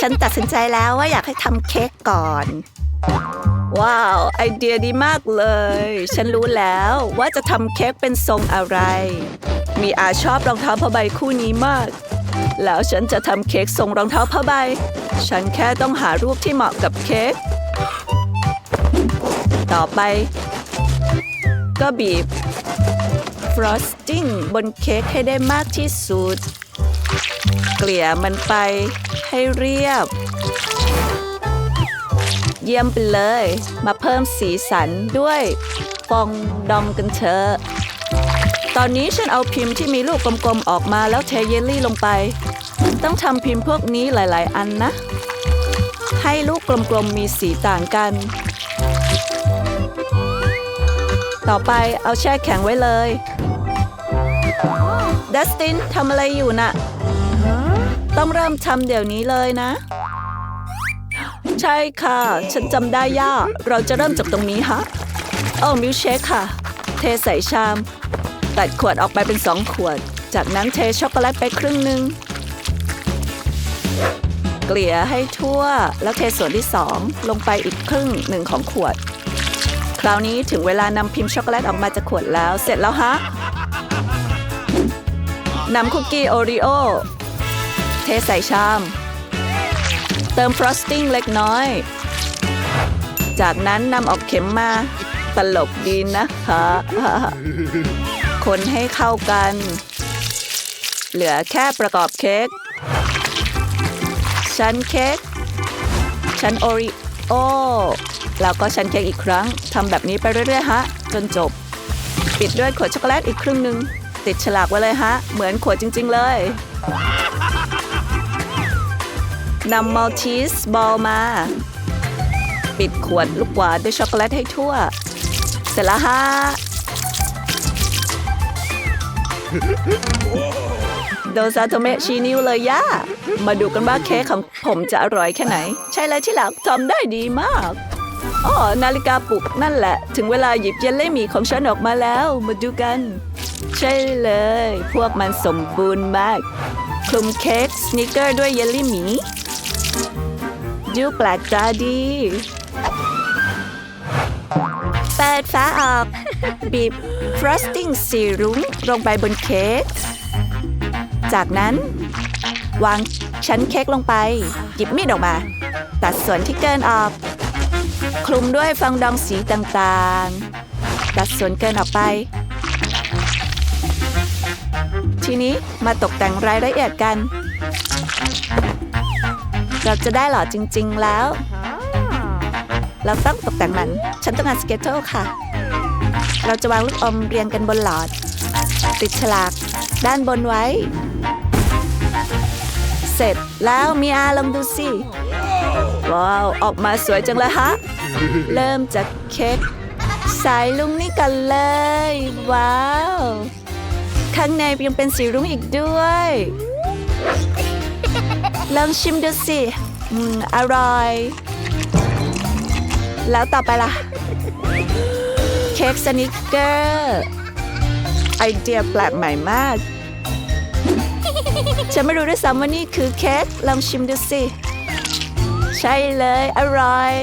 ฉันตัดสินใจแล้วว่าอยากให้ทำเค้กก่อน ว้าว ไอเดียดีมากเลย ฉันรู้แล้วว่าจะทำเค้กเป็นทรงอะไร มีอาชอบรองเท้าผ้าใบคู่นี้มาก แล้วฉันจะทำเค้กทรงรองเท้าผ้าใบ ฉันแค่ต้องหารูปที่เหมาะกับเค้ก ต่อไป ก็บีบ frosting บนเค้กให้ได้มากที่สุด เกลี่ยมันไป ให้เรียบ เยี่ยมไปเลย มาเพิ่มสีสันด้วยฟองดองกันเถอะตอนนี้ฉันเอาพิมพ์ที่มีลูกกลมๆออกมาแล้วเทเยลลี่ลงไป ต้องทำพิมพ์พวกนี้หลายๆ อันนะ ให้ลูกกลมๆมีสีต่างกัน ต่อไปเอาแช่แข็งไว้เลยดัสตินทำอะไรอยู่น่ะ ต้องเริ่มทำเดี๋ยวนี้เลยนะ ใช่ค่ะ ฉันจำได้ย่า เราจะเริ่มจากตรงนี้ฮะโอ้มิลเชคค่ะ เทใส่ชาม ตัดขวดออกไปเป็นสองขวด จากนั้นเทช็อกโกแลตไปครึ่งหนึ่งเกลี่ยให้ทั่ว แล้วเทส่วนที่สองลงไปอีกครึ่งหนึ่งของขวด คราวนี้ถึงเวลานำพิมพ์ช็อกโกแลตออกมาจากขวดแล้ว เสร็จแล้วฮะนำคุกกี้โอรีโอ เทใส่ชาม เติมฟรอสติ้งเล็กน้อย จากนั้นนำออกเข็มมา ตลกดีนะคะ คนให้เข้ากัน เหลือแค่ประกอบเค้ก ชั้นเค้ก ชั้นโอริโอ แล้วก็ชั้นเค้กอีกครั้ง ทำแบบนี้ไปเรื่อยๆฮะ จนจบ ปิดด้วยขวดช็อกโกแลตอีกครึ่งหนึ่งติดฉลากไว้เลยฮะ เหมือนขวดจริง ๆ เลย นำมัลชีสบอลมา ปิดขวดลูกหวานด้วยช็อกโกแลตให้ทั่ว เสร็จแล้วฮะโดซาโตเมะชีนิ้วเลยย่า มาดูกันว่าเค้กของผมจะอร่อยแค่ไหน ใช่เลยที่หลักทำได้ดีมากอ๋อนาฬิกาปลุกนั่นแหละ ถึงเวลาหยิบเยลลี่หมีของฉันออกมาแล้ว มาดูกัน ใช่เลย พวกมันสมบูรณ์มาก คลุมเค้กสนิเกอร์ด้วยเยลลี่หมี ดูแปลกตาดี เปิดฝาออก บีบฟรอสติ้งสีรุ้งลงไปบนเค้ก จากนั้น วางชั้นเค้กลงไป หยิบมีดออกมา ตัดส่วนที่เกินออก คลุมด้วยฟองดองสีต่างๆ ตัดส่วนเกินออกไป ทีนี้มาตกแต่งรายละเอียดกัน เราจะได้หล่อจริง ๆ แล้ว เราต้องตกแต่งมัน ฉันต้องการสเก็ตเทิลค่ะ เราจะวางลูกอมเรียงกันบนหลอด ติดฉลาก ด้านบนไว้ เสร็จแล้วมีอาลองดูสิ ว้าว ออกมาสวยจังเลยฮะ เริ่มจากเค้กสายลุงนี่กันเลย ว้าว ข้างในยังเป็นสีรุ้งอีกด้วย ลองชิมดูสิ อืม อร่อย แล้วต่อไปล่ะ เค้กสนิกเกอร์ ไอเดียแปลกใหม่มาก ฉันไม่รู้ด้วยซ้ำว่านี่คือเค้ก ลองชิมดูสิ ใช่เลย อร่อย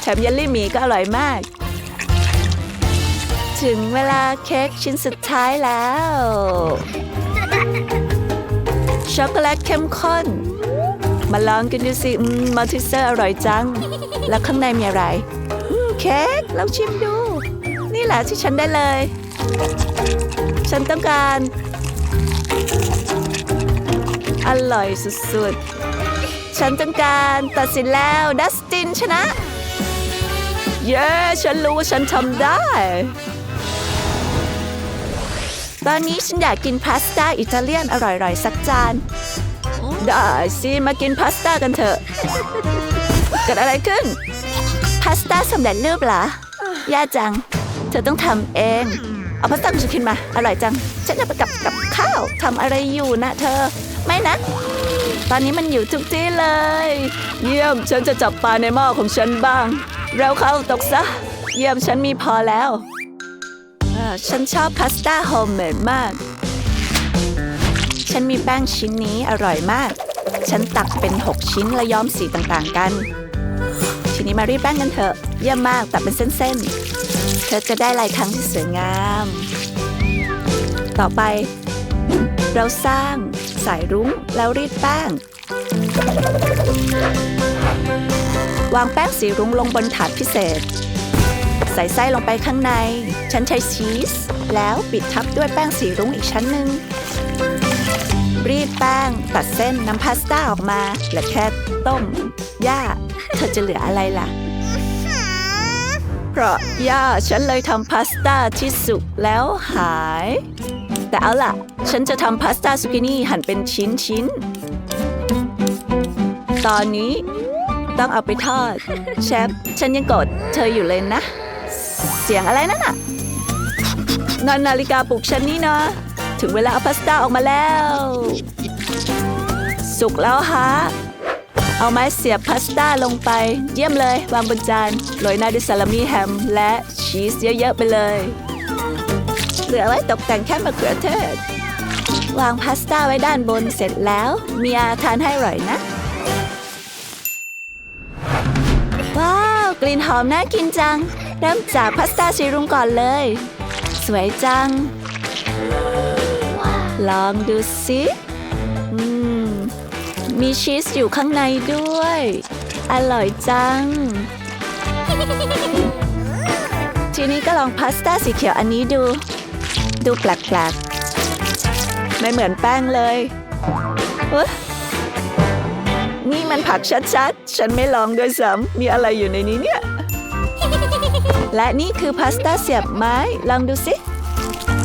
แถมเยลลี่หมีก็อร่อยมาก ถึงเวลาเค้กชิ้นสุดท้ายแล้ว ช็อกโกแลตเข้มข้น มาลองกันดูสิมัลติเซอร์อร่อยจัง แล้วข้างในมีอะไร เค้กลองชิมดู นี่แหละที่ฉันได้เลย ฉันต้องการ อร่อยสุดๆ ฉันต้องการตัดสินแล้วดัสตินชนะ เย้ ฉันรู้ว่าฉันทำได้ ตอนนี้ฉันอยากกินพาสต้าอิตาเลียนอร่อยๆ สักจาน ได้สิมากินพาสต้ากันเถอะ เกิดอะไรขึ้น พาสต้าสำเร็จรูปเหรอย่าจัง เธอต้องทำเอง เอาพาสต้าของฉันขึ้นมา อร่อยจัง ฉันจะไปกับกับข้าวทำอะไรอยู่นะเธอ ไม่นะ ตอนนี้มันอยู่ทุกที่เลย เยี่ยมฉันจะจับปลาในหม้อของฉันบ้าง เร็วเข้าตกซะ เยี่ยมฉันมีพอแล้วเอ่อ ฉันชอบพาสต้าโฮมเมดมาก ฉันมีแป้งชิ้นนี้อร่อยมาก ฉันตักเป็น 6 ชิ้นและย้อมสีต่างๆกัน ทีนี้มารีดแป้งกันเถอะ เยี่ยมมากตัดเป็นเส้นๆ เธอจะได้ลายครั้งที่สวยงาม ต่อไป เราสร้างสายรุ้งแล้วรีดแป้ง วางแป้งสีรุ้งลงบนถาดพิเศษ ใส่ไส้ลงไปข้างในฉันใช้ชีส แล้วปิดทับด้วยแป้งสีรุ้งอีกชั้นหนึ่ง รีดแป้ง ตัดเส้นนำพาสต้าออกมา และแค่ต้ม ย่า เธอจะเหลืออะไรล่ะ เพราะย่าฉันเลยทำพาสต้าที่สุกแล้วหาย แต่เอาล่ะ ฉันจะทำพาสต้าซูกินี่หั่นเป็นชิ้นชิ้นๆ ตอนนี้ต้องเอาไปทอด เชฟ ฉันยังกดเธออยู่เลยนะ เสียงอะไรนั่นน่ะนั่นนาฬิกาปลุกฉันนี่นะ ถึงเวลาเอาพาสต้าออกมาแล้ว สุกแล้วฮะ เอาไม้เสียบพาสต้าลงไป เยี่ยมเลย วางบนจานโรยหน้าด้วยซาลามี่แฮม และชีสเยอะๆไปเลยเหลือไว้ตกแต่งแค่มะเขือเทศ วางพาสต้าไว้ด้านบนเสร็จแล้ว มีอาทานให้อร่อยนะ ว้าว กลิ่นหอมน่ากินจัง เริ่มจากพาสต้าชีรุ้งก่อนเลย สวยจัง ลองดูสิอืมมีชีสอยู่ข้างในด้วย อร่อยจัง ทีนี้ก็ลองพาสต้าสีเขียวอันนี้ดู ดูแปลกๆ ไม่เหมือนแป้งเลยนี่มันผักชัดๆ ฉันไม่ลองด้วยซ้ำมีอะไรอยู่ในนี้เนี่ย และนี่คือพาสต้าเสียบไม้ ลองดูสิ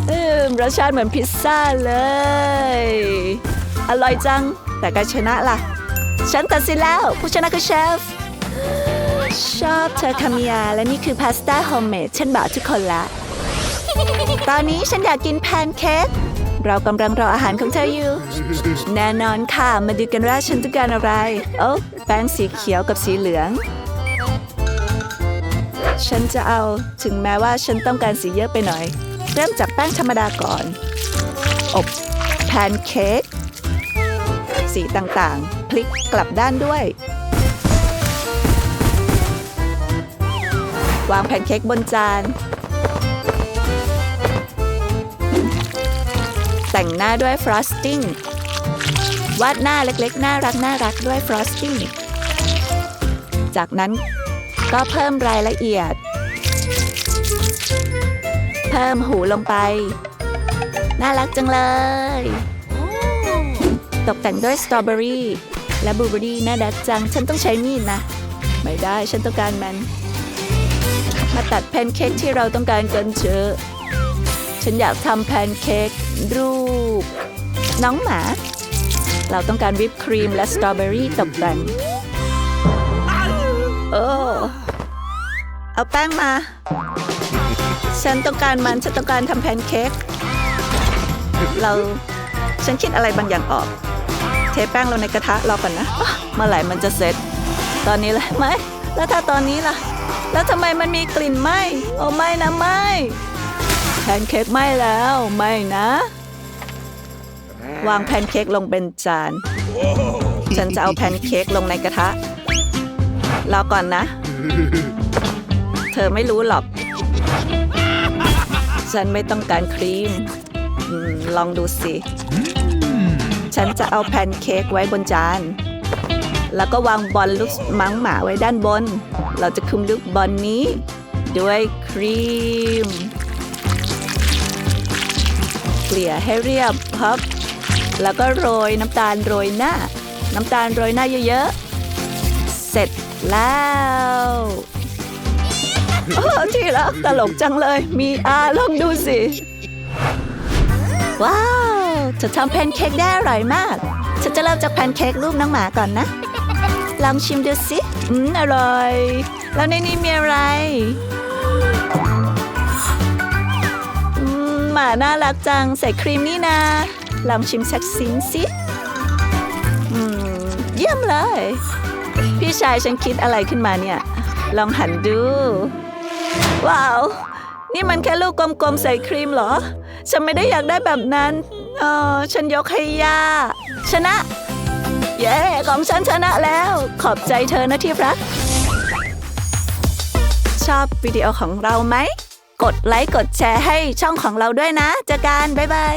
เออรสชาติเหมือนพิซซ่าเลย อร่อยจัง แต่ใครชนะล่ะ ฉันตัดสินแล้ว ผู้ชนะคือเชฟ ชอบเธอคามิยา และนี่คือพาสต้าโฮมเมดฉันบอกทุกคนละ ตอนนี้ฉันอยากกินแพนเค้กเรากำลังรออาหารของเธออยู่ แน่นอนค่ะ มาดูกันว่าฉันต้องการอะไร โอ้แป้งสีเขียวกับสีเหลือง ฉันจะเอาถึงแม้ว่าฉันต้องการสีเยอะไปหน่อย เริ่มจากแป้งธรรมดาก่อน อบแพนเค้กสีต่างๆ พลิกกลับด้านด้วย วางแพนเค้กบนจาน แต่งหน้าด้วยฟรอสติ้งวาดหน้าเล็กๆ น่ารักน่ารักด้วยฟรอสติ้งจากนั้น ก็เพิ่มรายละเอียด เพิ่มหูลงไป น่ารักจังเลย ตกแต่งด้วยสตรอเบอรี่และบลูเบอรี่น่าดักจัง ฉันต้องใช้มีดนะ ไม่ได้ฉันต้องการมัน มาตัดแพนเค้กที่เราต้องการกันเถอะฉันอยากทำแพนเค้กรูป น้องหมา เราต้องการวิปครีมและสตรอเบอรี่ตกแต่ง เอาแป้งมา ฉันต้องการมันฉันต้องการทำแพนเค้กเราฉันคิดอะไรบางอย่างออก เทแป้งลงในกระทะรอก่อนนะเมื่อไหร่มันจะเสร็จ ตอนนี้เลยไหมแล้วถ้าตอนนี้ล่ะ แล้วทำไมมันมีกลิ่นไหมโอ้ไม่นะไม่แพนเค้กไหมแล้วไม่นะ วางแพนเค้กลงเป็นจาน ฉันจะเอาแพนเค้กลงในกระทะรอก่อนนะ เธอไม่รู้หรอก ฉันไม่ต้องการครีมอมลองดูสิ ฉันจะเอาแพนเค้กไว้บนจาน แล้วก็วางบอลลูกมังหมาไว้ด้านบน เราจะคลุมลูกบอลนี้ ด้วยครีม เกลี่ยให้เรียบครับ แล้วก็โรยน้ำตาลโรยหน้า น้ำตาลโรยหน้าเยอะๆ เสร็จแล้ว ที่รักตลกจังเลย มีอาลองดูสิ ว้าวเธอทำแพนเค้กได้อร่อยมาก ฉันจะเริ่มจากแพนเค้กรูปน้องหมาก่อนนะ ลองชิมดูสิอืมอร่อย แล้วในนี้มีอะไรหมาน่ารักจังใส่ครีมนี่นะ ลองชิมสักชิ้นสิอืมเยี่ยมเลย พี่ชายฉันคิดอะไรขึ้นมาเนี่ย ลองหันดู ว้าว นี่มันแค่ลูกกลมๆใส่ครีมเหรอ ฉันไม่ได้อยากได้แบบนั้น เออฉันยกให้ย่า ชนะ เย้ ของฉันชนะแล้ว ขอบใจเธอนะที่รัก ชอบวิดีโอของเราไหม กดไลค์กดแชร์ให้ช่องของเราด้วยนะเจอกันบ๊ายบาย